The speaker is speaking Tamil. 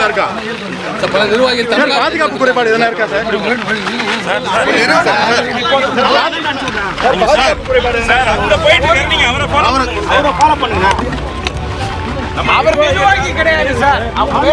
எதனா இருக்கா? பல நிர்வாகிகள் சார் பாதுகாப்பு குறைபாடு எதனா இருக்கா சார்? சார் பாதுகாப்பு குறைபாடு இருக்கா? அங்க போயிட்டு இருக்காரு, நீங்க அவரை. அவரை ஃபாலோ பண்ணுங்க அவர் நிர்வாகி கிடையாது. சார் அவங்க